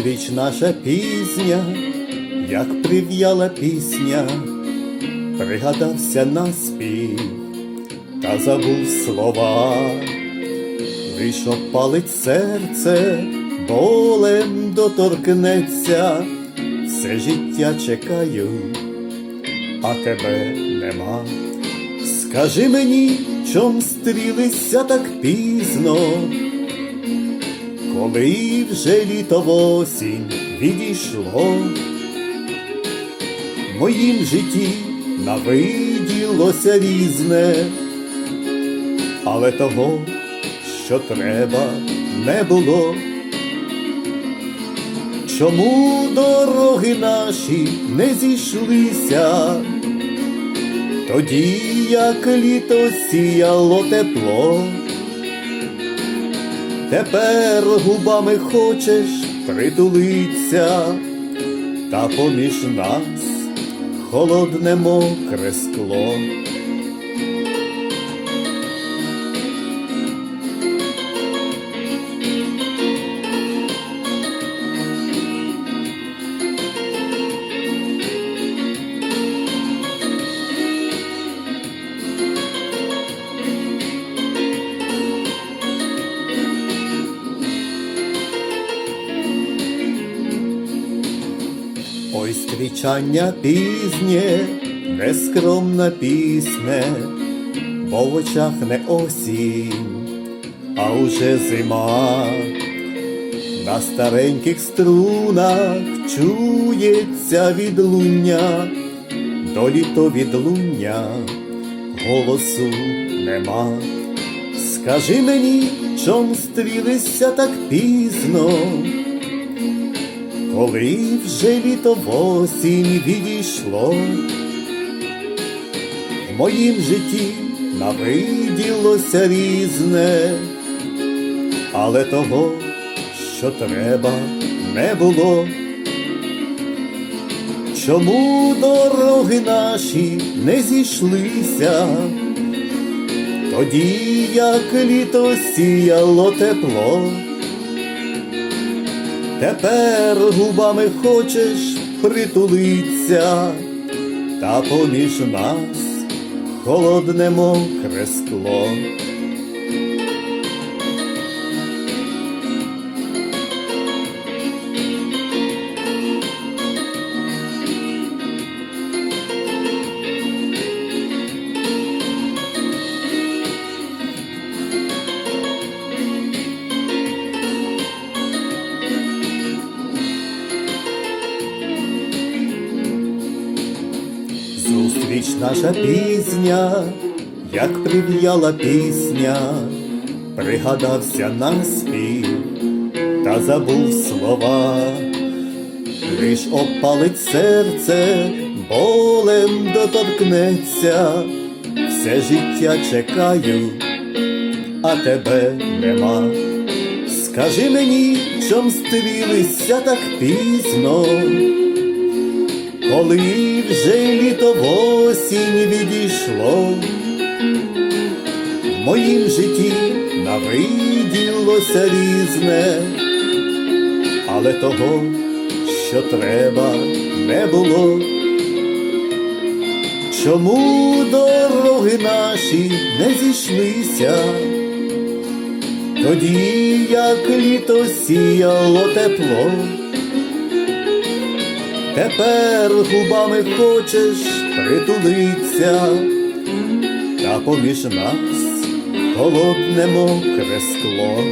Зустріч наша пізня, як прив'яла пісня, пригадався наспів та забув слова, лиш опалить серце, болем доторкнеться, все життя чекаю, а тебе нема. Скажи мені, чом стрілися так пізно, коли вже літо в осінь відійшло, в моїм житті навиділося різне, але того, що треба, не було. Чому дороги наші не зійшлися? Тоді, як літо сіяло тепло, тепер губами хочеш притулиться, та поміж нас холодне мокре скло. Ой, зустрічання пізнє, нескромна пісне, бо в очах не осінь, а уже зима. На стареньких струнах чується відлуння, до літо відлуння голосу нема. Скажи мені, чом стрілися так пізно? Коли вже літо в осінь відійшло, в моїм житті навиділося різне, але того, що треба, не було. Чому дороги наші не зійшлися? Тоді, як літо сіяло тепло. Тепер губами хочеш притулиться, та поміж нас холодне мокре скло. Зустріч наша пізня, як прив'яла пісня, пригадався наспів та забув слова, лиш опалить серце, болем доторкнеться, все життя чекаю, а тебе нема. Скажи мені, чом стрілися так пізно? Коли вже літо в осінь відійшло, в моїм житті навиділося різне, але того, що треба, не було. Чому дороги наші не зійшлися? Тоді, як літо сіяло тепло. Тепер губами хочеш притулиться, та поміж нас холодне мокре скло.